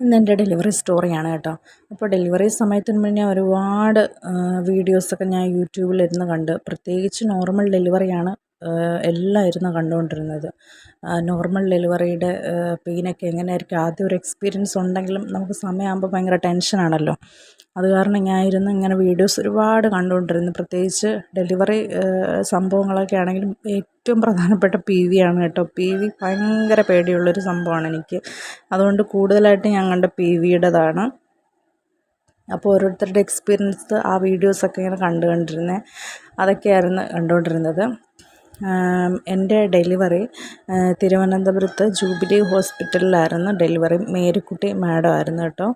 ഇന്ന് എന്റെ ഡെലിവറി സ്റ്റോറിയാണ് കേട്ടോ. അപ്പോൾ ഡെലിവറി സമയത്തിന് മുന്നേ ഒരുപാട് വീഡിയോസൊക്കെ ഞാൻ യൂട്യൂബിലിരുന്ന് കണ്ട്. പ്രത്യേകിച്ച് നോർമൽ ഡെലിവറിയാണ്. എല്ലാം ഇരുന്ന് കണ്ടുകൊണ്ടിരുന്നത്. നോർമൽ ഡെലിവറിയുടെ പെയിനൊക്കെ എങ്ങനെയായിരിക്കും ആദ്യം ഒരു എക്സ്പീരിയൻസ് ഉണ്ടെങ്കിലും നമുക്ക് സമയമാകുമ്പോൾ ഭയങ്കര ടെൻഷനാണല്ലോ അത് കാരണം ഞാൻ ഇരുന്ന് ഇങ്ങനെ വീഡിയോസ് ഒരുപാട് കണ്ടുകൊണ്ടിരുന്നു. പ്രത്യേകിച്ച് ഡെലിവറി സംഭവങ്ങളൊക്കെ ആണെങ്കിലും ഏറ്റവും പ്രധാനപ്പെട്ട പി വി ആണ് കേട്ടോ. പി വി ഭയങ്കര പേടിയുള്ളൊരു സംഭവമാണ് എനിക്ക്. അതുകൊണ്ട് കൂടുതലായിട്ട് ഞാൻ കണ്ട പി വിയുടേതാണ് അപ്പോൾ ഓരോരുത്തരുടെ എക്സ്പീരിയൻസ് ആ വീഡിയോസൊക്കെ ഇങ്ങനെ കണ്ടു കണ്ടിരുന്നത് അതൊക്കെയായിരുന്നു കണ്ടുകൊണ്ടിരുന്നത്. എന്റെ ഡെലിവറി തിരുവനന്തപുരത്ത് ജൂബിലി ഹോസ്പിറ്റലിലായിരുന്നു ഡെലിവറി. മേരിക്കുട്ടി മാഡം ആയിരുന്നു കേട്ടോ.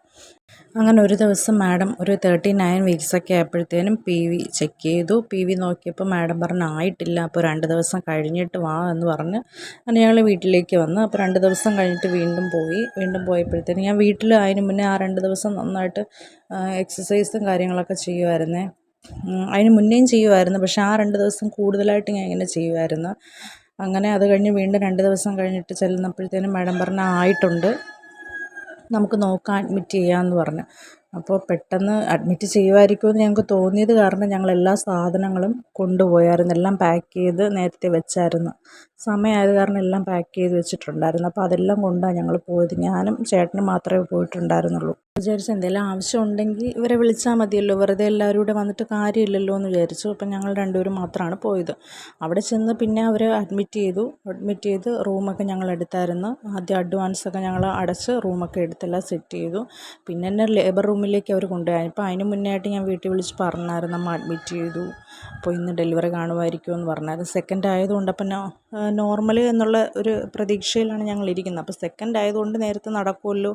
അങ്ങനെ ഒരു ദിവസം മാഡം ഒരു തേർട്ടി നയൻ വീക്സൊക്കെ ആയപ്പോഴത്തേനും പി വി ചെക്ക് ചെയ്തു. പി വി നോക്കിയപ്പോൾ മാഡം പറഞ്ഞു ആയിട്ടില്ല അപ്പോൾ രണ്ട് ദിവസം കഴിഞ്ഞിട്ട് വാ എന്ന് പറഞ്ഞ് അങ്ങനെ ഞങ്ങൾ വീട്ടിലേക്ക് വന്നു. അപ്പോൾ രണ്ട് ദിവസം കഴിഞ്ഞിട്ട് വീണ്ടും പോയി. വീണ്ടും പോയപ്പോഴത്തേനും ഞാൻ വീട്ടിൽ അതിന് മുന്നേ ആ രണ്ട് ദിവസം നന്നായിട്ട് എക്സസൈസും കാര്യങ്ങളൊക്കെ ചെയ്യുമായിരുന്നേ അതിന് മുന്നേയും ചെയ്യുമായിരുന്നു പക്ഷേ ആ രണ്ട് ദിവസം കൂടുതലായിട്ട് ഞാൻ ഇങ്ങനെ ചെയ്യുമായിരുന്നു അങ്ങനെ അത് കഴിഞ്ഞ് വീണ്ടും രണ്ട് ദിവസം കഴിഞ്ഞിട്ട് ചെല്ലുന്നപ്പോഴത്തേനും മാഡം പറഞ്ഞു ആയിട്ടുണ്ട്. നമുക്ക് നോക്കാം അഡ്മിറ്റ് ചെയ്യാമെന്ന് പറഞ്ഞു. അപ്പോൾ പെട്ടെന്ന് അഡ്മിറ്റ് ചെയ്യുമായിരിക്കുമെന്ന് ഞങ്ങൾക്ക് തോന്നിയത് കാരണം ഞങ്ങൾ എല്ലാ സാധനങ്ങളും കൊണ്ടുപോയായിരുന്നു. എല്ലാം പാക്ക് ചെയ്ത് നേരത്തെ വെച്ചായിരുന്നു. സമയമായത് കാരണം എല്ലാം പാക്ക് ചെയ്ത് വെച്ചിട്ടുണ്ടായിരുന്നു. അപ്പോൾ അതെല്ലാം കൊണ്ടാണ് ഞങ്ങൾ പോയത്. ഞാനും ചേട്ടനും മാത്രമേ പോയിട്ടുണ്ടായിരുന്നുള്ളൂ. വിചാരിച്ചു എന്തെങ്കിലും ആവശ്യം ഉണ്ടെങ്കിൽ ഇവരെ വിളിച്ചാൽ മതിയല്ലോ. വെറുതെ എല്ലാവരും കൂടെ വന്നിട്ട് കാര്യമില്ലല്ലോ എന്ന് വിചാരിച്ചു. അപ്പം ഞങ്ങൾ രണ്ടുപേരും മാത്രമാണ് പോയത്. അവിടെ ചെന്ന് പിന്നെ അവരെ അഡ്മിറ്റ് ചെയ്തു. അഡ്മിറ്റ് ചെയ്ത് റൂമൊക്കെ ഞങ്ങൾ എടുത്തായിരുന്നു. ആദ്യം അഡ്വാൻസൊക്കെ ഞങ്ങൾ അടച്ച് റൂമൊക്കെ എടുത്തെല്ലാം സെറ്റ് ചെയ്തു. പിന്നെ ലേബർ ലേബർ റൂമിലേക്ക് അവർ കൊണ്ടുപോയി അപ്പോൾ അതിന് മുന്നേ ആയിട്ട് ഞാൻ വീട്ടിൽ വിളിച്ച് പറഞ്ഞായിരുന്നു നമ്മൾ അഡ്മിറ്റ് ചെയ്തു. അപ്പോൾ ഇന്ന് ഡെലിവറി കാണുമായിരിക്കും എന്ന് പറഞ്ഞായിരുന്നു. സെക്കൻഡ് ആയതുകൊണ്ട് അപ്പം നോർമൽ എന്നുള്ള ഒരു പ്രതീക്ഷയിലാണ് ഞങ്ങൾ ഇരിക്കുന്നത്. അപ്പോൾ സെക്കൻഡ് ആയതുകൊണ്ട് നേരത്തെ നടക്കുമല്ലോ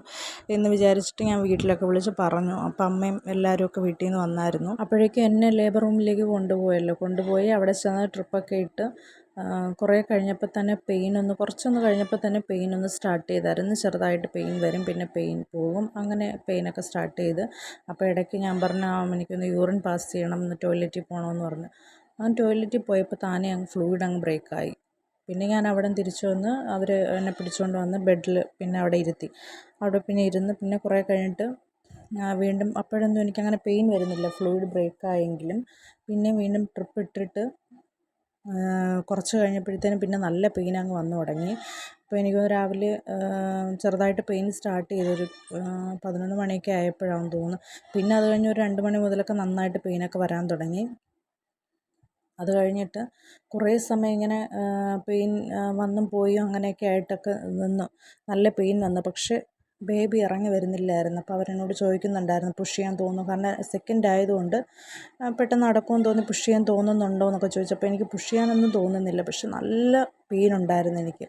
എന്ന് വിചാരിച്ചിട്ട് ഞാൻ വീട്ടിലൊക്കെ വിളിച്ച് പറഞ്ഞു. അപ്പം അമ്മയും എല്ലാവരും ഒക്കെ വീട്ടിൽ നിന്ന് വന്നായിരുന്നു. അപ്പോഴേക്കും എന്നെ ലേബർ റൂമിലേക്ക് കൊണ്ടുപോയല്ലോ. കൊണ്ടുപോയി അവിടെ ചെന്ന് ട്രിപ്പൊക്കെ ഇട്ട് കുറേ കഴിഞ്ഞപ്പോൾ തന്നെ പെയിൻ ഒന്ന് കുറച്ചൊന്ന് കഴിഞ്ഞപ്പോൾ തന്നെ പെയിൻ ഒന്ന് സ്റ്റാർട്ട് ചെയ്തായിരുന്നു. ചെറുതായിട്ട് പെയിൻ വരും പിന്നെ പെയിൻ പോകും. അങ്ങനെ പെയിനൊക്കെ സ്റ്റാർട്ട് ചെയ്ത് അപ്പോൾ ഇടയ്ക്ക് ഞാൻ പറഞ്ഞു എനിക്കൊന്ന് യൂറിൻ പാസ് ചെയ്യണം ഒന്ന് ടോയ്ലറ്റിൽ പോകണമെന്ന് പറഞ്ഞു. ഞാൻ ടോയ്ലറ്റിൽ പോയപ്പോൾ താനേ അങ്ങ് ഫ്ലൂയിഡ് അങ്ങ് ബ്രേക്കായി പിന്നെ ഞാൻ അവിടെ തിരിച്ചു വന്ന് അവർ എന്നെ പിടിച്ചുകൊണ്ട് വന്ന് ബെഡിൽ പിന്നെ അവിടെ ഇരുത്തി. അവിടെ പിന്നെ ഇരുന്ന് പിന്നെ കുറേ കഴിഞ്ഞിട്ട് വീണ്ടും അപ്പോഴൊന്നും എനിക്കങ്ങനെ പെയിൻ വരുന്നില്ല. ഫ്ലൂയിഡ് ബ്രേക്കായെങ്കിലും പിന്നെ വീണ്ടും ട്രിപ്പ് ഇട്ടിട്ട് കുറച്ച് കഴിഞ്ഞപ്പോഴത്തേനും പിന്നെ നല്ല പെയിൻ അങ്ങ് വന്ന് തുടങ്ങി. അപ്പോൾ എനിക്ക് രാവിലെ ചെറുതായിട്ട് പെയിൻ സ്റ്റാർട്ട് ചെയ്തൊരു പതിനൊന്ന് മണിയൊക്കെ ആയപ്പോഴാണെന്ന് തോന്നുന്നു. പിന്നെ അത് കഴിഞ്ഞ് ഒരു രണ്ട് മണി മുതലൊക്കെ നന്നായിട്ട് പെയിനൊക്കെ വരാൻ തുടങ്ങി. അത് കഴിഞ്ഞിട്ട് കുറേ സമയം ഇങ്ങനെ പെയിൻ വന്നും പോയും അങ്ങനെയൊക്കെ ആയിട്ടൊക്കെ നിന്നു നല്ല പെയിൻ വന്നു. പക്ഷേ ബേബി ഇറങ്ങി വരുന്നില്ലായിരുന്നു. അപ്പോൾ അവരെന്നോട് ചോദിക്കുന്നുണ്ടായിരുന്നു പുഷ് ചെയ്യാൻ തോന്നുന്നു? കാരണം സെക്കൻഡ് ആയതുകൊണ്ട് പെട്ടെന്ന് അടക്കുമെന്ന് തോന്നി പുഷ് ചെയ്യാൻ തോന്നുന്നുണ്ടോ? എന്നൊക്കെ ചോദിച്ചപ്പോൾ എനിക്ക് പുഷ് ചെയ്യാനൊന്നും തോന്നുന്നില്ല പക്ഷെ നല്ല പെയിൻ ഉണ്ടായിരുന്നു എനിക്ക്.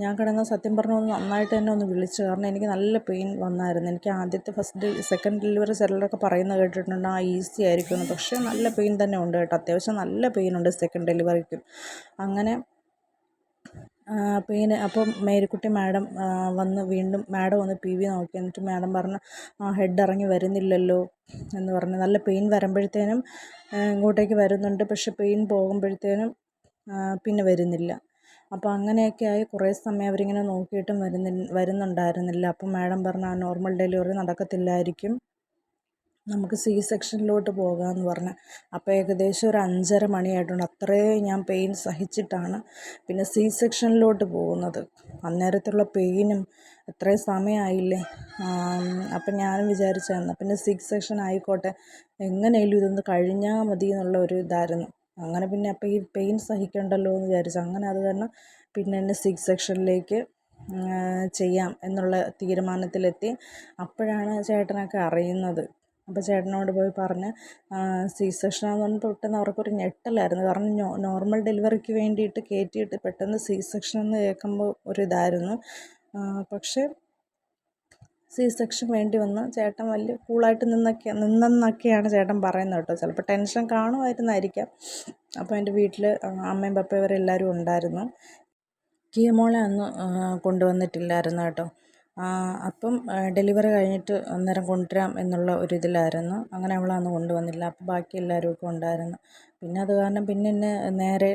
ഞാൻ കിടന്ന് സത്യം പറഞ്ഞു ഒന്ന് നന്നായിട്ട് തന്നെ ഒന്ന് വിളിച്ചു. കാരണം എനിക്ക് നല്ല പെയിൻ വന്നായിരുന്നു. എനിക്ക് ആദ്യത്തെ ഫസ്റ്റ് സെക്കൻഡ് ഡെലിവറി ചിലരൊക്കെ പറയുന്നത് കേട്ടിട്ടുണ്ട് ആ ഈസി ആയിരിക്കുമെന്ന്. പക്ഷേ നല്ല പെയിൻ തന്നെ ഉണ്ട് കേട്ടോ. അത്യാവശ്യം നല്ല പെയിൻ ഉണ്ട് സെക്കൻഡ് ഡെലിവറിക്കും അങ്ങനെ പെയിൻ അപ്പം മേരിക്കുട്ടി മാഡം വന്ന് വീണ്ടും മാഡം വന്ന് പി വി നോക്കി. എന്നിട്ട് മാഡം പറഞ്ഞു ആ ഹെഡ് ഇറങ്ങി വരുന്നില്ലല്ലോ എന്ന് പറഞ്ഞു. നല്ല പെയിൻ വരുമ്പോഴത്തേനും ഇങ്ങോട്ടേക്ക് വരുന്നുണ്ട്. പക്ഷെ പെയിൻ പോകുമ്പോഴത്തേനും പിന്നെ വരുന്നില്ല. അപ്പോൾ അങ്ങനെയൊക്കെ ആയി കുറേ സമയം അവരിങ്ങനെ നോക്കിയിട്ടും വരുന്നി വരുന്നുണ്ടായിരുന്നില്ല. അപ്പം മാഡം പറഞ്ഞു ആ നോർമൽ ഡെലിവറി നടക്കത്തില്ലായിരിക്കും. നമുക്ക് സി സെക്ഷനിലോട്ട് പോകാമെന്ന് പറഞ്ഞു. അപ്പോൾ ഏകദേശം ഒരു അഞ്ചര മണിയായിട്ടുണ്ട്. അത്രയും ഞാൻ പെയിൻ സഹിച്ചിട്ടാണ് പിന്നെ സി സെക്ഷനിലോട്ട് പോകുന്നത്. അന്നേരത്തുള്ള പെയിനും എത്രയും സമയമായില്ലേ അപ്പം ഞാനും വിചാരിച്ചായിരുന്നു പിന്നെ സി സെക്ഷൻ ആയിക്കോട്ടെ. എങ്ങനെയെങ്കിലും ഇതൊന്ന് കഴിഞ്ഞാൽ മതി എന്നുള്ള ഒരു ഇതായിരുന്നു. അങ്ങനെ പിന്നെ അപ്പോൾ ഈ പെയിൻ സഹിക്കണ്ടല്ലോ എന്ന് വിചാരിച്ചു. അങ്ങനെ അത് കാരണം പിന്നെ എന്നെ സിക്സ് സെക്ഷനിലേക്ക് ചെയ്യാം എന്നുള്ള തീരുമാനത്തിലെത്തി. അപ്പോഴാണ് ചേട്ടനൊക്കെ അറിയുന്നത്. അപ്പോൾ ചേട്ടനോട് പോയി പറഞ്ഞ് സി സെക്ഷനാന്ന് പറഞ്ഞിട്ട് പെട്ടെന്ന് അവർക്കൊരു ഞെട്ടലായിരുന്നു. കാരണം നോർമൽ ഡെലിവറിക്ക് വേണ്ടിയിട്ട് കയറ്റിയിട്ട് പെട്ടെന്ന് സി സെക്ഷൻ എന്ന് കേൾക്കുമ്പോൾ ഒരിതായിരുന്നു പക്ഷേ സി സെക്ഷൻ വേണ്ടി വന്ന് ചേട്ടൻ വലിയ കൂളായിട്ട് നിന്നൊക്കെ നിന്നെന്നൊക്കെയാണ് ചേട്ടൻ പറയുന്നത് കേട്ടോ. ചിലപ്പോൾ ടെൻഷൻ കാണുമായിരുന്നായിരിക്കാം. അപ്പോൾ എന്റെ വീട്ടിൽ അമ്മയും പപ്പയും ഇവരെല്ലാവരും ഉണ്ടായിരുന്നു. കീമോളെ അന്ന് കൊണ്ടുവന്നിട്ടില്ലായിരുന്നു കേട്ടോ. അപ്പം ഡെലിവറി കഴിഞ്ഞിട്ട് അന്നേരം കൊണ്ടുവരാം എന്നുള്ള ഒരു ഇതിലായിരുന്നു. അങ്ങനെ അവളന്ന് കൊണ്ടുവന്നില്ല. അപ്പം ബാക്കി എല്ലാവരും ഒക്കെ ഉണ്ടായിരുന്നു. പിന്നെ അത് കാരണം പിന്നെ എന്നെ നേരെ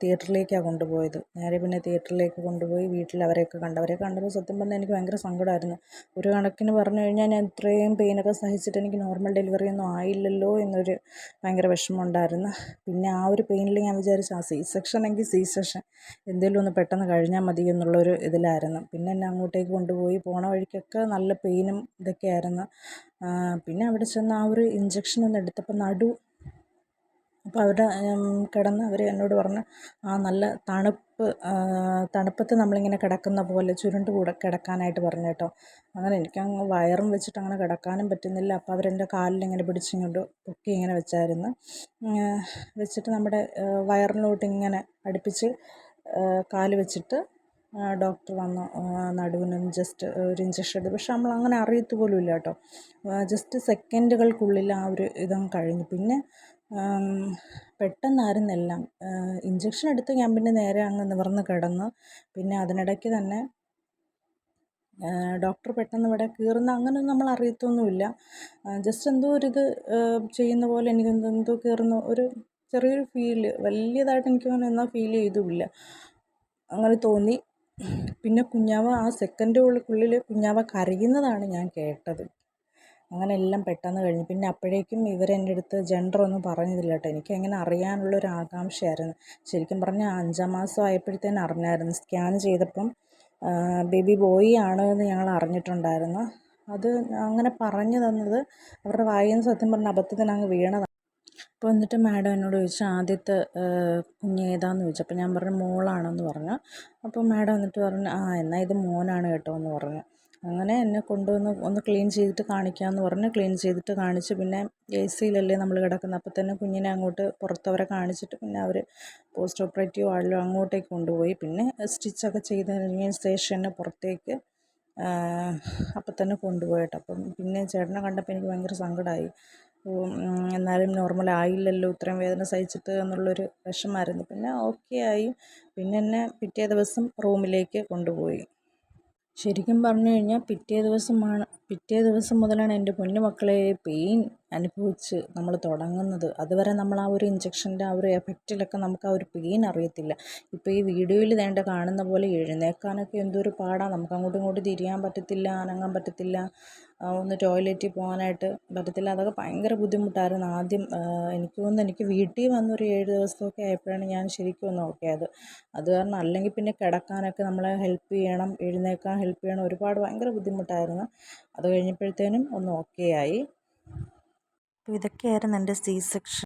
തിയേറ്ററിലേക്കാണ് കൊണ്ടുപോയത്. നേരെ പിന്നെ തിയേറ്ററിലേക്ക് കൊണ്ടുപോയി വീട്ടിൽ അവരെയൊക്കെ കണ്ടു അവരെ കണ്ടപ്പോൾ സത്യം പറഞ്ഞാൽ എനിക്ക് ഭയങ്കര സങ്കടമായിരുന്നു ഒരു കണക്കിന് പറഞ്ഞു കഴിഞ്ഞാൽ ഞാൻ ഇത്രയും പെയിനൊക്കെ സഹിച്ചിട്ട് എനിക്ക് നോർമൽ ഡെലിവറി ഒന്നും ആയില്ലല്ലോ എന്നൊരു ഭയങ്കര വിഷമം ഉണ്ടായിരുന്നു പിന്നെ ആ ഒരു പെയിനിൽ ഞാൻ വിചാരിച്ചു ആ സി സെക്ഷൻ എങ്കിൽ സി സെക്ഷൻ എന്തെങ്കിലും ഒന്ന് പെട്ടെന്ന് കഴിഞ്ഞാൽ മതി എന്നുള്ളൊരു ഇതിലായിരുന്നു. പിന്നെ എന്നെ അങ്ങോട്ടേക്ക് കൊണ്ടുപോയി പോണ വഴിക്കൊക്കെ നല്ല പെയിനും ഇതൊക്കെ ആയിരുന്നു പിന്നെ അവിടെ ചെന്ന് ആ ഒരു ഇഞ്ചക്ഷൻ ഒന്ന് എടുത്തപ്പോൾ നടു അപ്പോൾ അവിടെ കിടന്ന് അവർ എന്നോട് പറഞ്ഞു ആ നല്ല തണുപ്പ് തണുപ്പത്ത് നമ്മളിങ്ങനെ കിടക്കുന്ന പോലെ ചുരുണ്ട് കൂടെ കിടക്കാനായിട്ട് പറഞ്ഞു കേട്ടോ. അങ്ങനെ എനിക്കങ്ങ് വയറും വെച്ചിട്ട് അങ്ങനെ കിടക്കാനും പറ്റുന്നില്ല. അപ്പോൾ അവരെന്റെ കാലിലിങ്ങനെ പിടിച്ചിങ്ങോട്ട് പൊക്കി ഇങ്ങനെ വെച്ചായിരുന്നു. വെച്ചിട്ട് നമ്മുടെ വയറിലോട്ട് ഇങ്ങനെ അടുപ്പിച്ച് കാൽ വെച്ചിട്ട് ഡോക്ടർ വന്ന്. നടുവിന് ജസ്റ്റ് ഒരു ഇഞ്ചക്ഷൻ എടുത്തു. പക്ഷെ നമ്മൾ അങ്ങനെ അറിയത്ത് പോലും ഇല്ല കേട്ടോ ജസ്റ്റ് സെക്കൻഡുകൾക്കുള്ളിൽ ആ ഒരു ഇതങ്ങ് കഴിഞ്ഞു. പിന്നെ പെട്ടെന്നായിരുന്നു എല്ലാം ഇഞ്ചക്ഷൻ എടുത്ത് ഞാൻ പിന്നെ നേരെ അങ്ങ് നിവർന്ന് കിടന്നു പിന്നെ അതിനിടയ്ക്ക് തന്നെ ഡോക്ടർ പെട്ടെന്ന് ഇവിടെ കീറുന്ന അങ്ങനെയൊന്നും നമ്മൾ അറിയത്തൊന്നുമില്ല. ജസ്റ്റ് എന്തോ ഒരിത് ചെയ്യുന്ന പോലെ എനിക്ക് എന്തോ കീറുന്ന ഒരു ചെറിയൊരു ഫീൽ വലിയതായിട്ട് എനിക്ക് അങ്ങനെ എന്നാൽ ഫീൽ ചെയ്തുമില്ല. അങ്ങനെ തോന്നി. പിന്നെ കുഞ്ഞാവ ആ സെക്കൻഡുകൾക്കുള്ളിൽ കുഞ്ഞാവ കരയുന്നതാണ് ഞാൻ കേട്ടത്. അങ്ങനെ എല്ലാം പെട്ടെന്ന് കഴിഞ്ഞു. പിന്നെ അപ്പോഴേക്കും ഇവരെന്റെ അടുത്ത് ജെൻഡർ ഒന്നും പറഞ്ഞില്ല കേട്ടോ. എനിക്ക് അങ്ങനെ അറിയാനുള്ള ഒരു ആകാംക്ഷയായിരുന്നു. ശരിക്കും പറഞ്ഞാൽ അഞ്ചാം മാസം ആയപ്പോഴത്തേന് അറിഞ്ഞായിരുന്നു. സ്കാൻ ചെയ്തപ്പം ബേബി ബോയ് ആണ് എന്ന് ഞങ്ങൾ അറിഞ്ഞിട്ടുണ്ടായിരുന്നു. അത് അങ്ങനെ പറഞ്ഞു തന്നത് അവരുടെ വായിൽ നിന്ന് സത്യം പറഞ്ഞ അബദ്ധത്തിന് അങ്ങ് വീണതാണ്. അപ്പോൾ എന്നിട്ട് മാഡം എന്നോട് ചോദിച്ചു ആദ്യത്തെ കുഞ്ഞ് ഏതാന്ന് ചോദിച്ചു. അപ്പോൾ ഞാൻ പറഞ്ഞു മോളാണെന്ന് പറഞ്ഞു. അപ്പോൾ മാഡം എന്നിട്ട് പറഞ്ഞു ആ എന്നാൽ ഇത് മോനാണ് കേട്ടോ എന്ന് പറഞ്ഞു. അങ്ങനെ എന്നെ കൊണ്ടുവന്ന് ഒന്ന് ക്ലീൻ ചെയ്തിട്ട് കാണിക്കാമെന്ന് പറഞ്ഞ് ക്ലീൻ ചെയ്തിട്ട് കാണിച്ച് പിന്നെ എ സിയിലല്ലേ നമ്മൾ കിടക്കുന്നത് അപ്പോൾ തന്നെ കുഞ്ഞിനെ അങ്ങോട്ട് പുറത്തവരെ കാണിച്ചിട്ട് പിന്നെ അവർ പോസ്റ്റ് ഓപ്പറേറ്റീവ് വാർഡിലും അങ്ങോട്ടേക്ക് കൊണ്ടുപോയി. പിന്നെ സ്റ്റിച്ചൊക്കെ ചെയ്ത് കഴിഞ്ഞ ശേഷം എന്നെ പുറത്തേക്ക് അപ്പം തന്നെ കൊണ്ടുപോയിട്ട്. അപ്പം പിന്നെ ചേട്ടനെ കണ്ടപ്പോൾ എനിക്ക് ഭയങ്കര സങ്കടമായി എന്നാലും നോർമൽ ആയില്ലല്ലോ ഇത്രയും വേദന സഹിച്ചിട്ട് എന്നുള്ളൊരു വിഷമായിരുന്നു പിന്നെ ഓക്കെ ആയി. പിന്നെ എന്നെ പിറ്റേ ദിവസം റൂമിലേക്ക് കൊണ്ടുപോയി. ശരിക്കും പറഞ്ഞു കഴിഞ്ഞാൽ പിറ്റേ ദിവസമാണ് പിറ്റേ ദിവസം മുതലാണ് എന്റെ പൊന്നു മക്കളെ പെയിൻ അനുഭവിച്ച് നമ്മൾ തുടങ്ങുന്നത്. അതുവരെ നമ്മൾ ആ ഒരു ഇഞ്ചക്ഷന്റെ ആ ഒരു എഫക്റ്റിലൊക്കെ നമുക്ക് ആ ഒരു പെയിൻ അറിയത്തില്ല. ഇപ്പോൾ ഈ വീഡിയോയിൽ വേണ്ട കാണുന്ന പോലെ എഴുന്നേൽക്കാനൊക്കെ എന്തൊരു പാടാണ് നമുക്ക് അങ്ങോട്ടും ഇങ്ങോട്ടും തിരിയാൻ പറ്റത്തില്ല അനങ്ങാൻ പറ്റത്തില്ല. ഒന്ന് ടോയ്ലറ്റിൽ പോകാനായിട്ട് പറ്റത്തില്ല. അതൊക്കെ ഭയങ്കര ബുദ്ധിമുട്ടായിരുന്നു. ആദ്യം എനിക്ക് തോന്നുന്നു എനിക്ക് വീട്ടിൽ വന്നൊരു ഏഴ് ദിവസമൊക്കെ ആയപ്പോഴാണ് ഞാൻ ശരിക്കും ഒന്ന് നോക്കിയത് അത് കാരണം അല്ലെങ്കിൽ പിന്നെ കിടക്കാനൊക്കെ നമ്മളെ ഹെൽപ്പ് ചെയ്യണം എഴുന്നേൽക്കാൻ ഹെൽപ്പ് ചെയ്യണം ഒരുപാട് ഭയങ്കര ബുദ്ധിമുട്ടായിരുന്നു. അത് കഴിഞ്ഞപ്പോഴത്തേനും ഒന്ന് ഓക്കെ ആയി. അപ്പോൾ ഇതൊക്കെയായിരുന്നു എന്റെ സി സെക്ഷൻ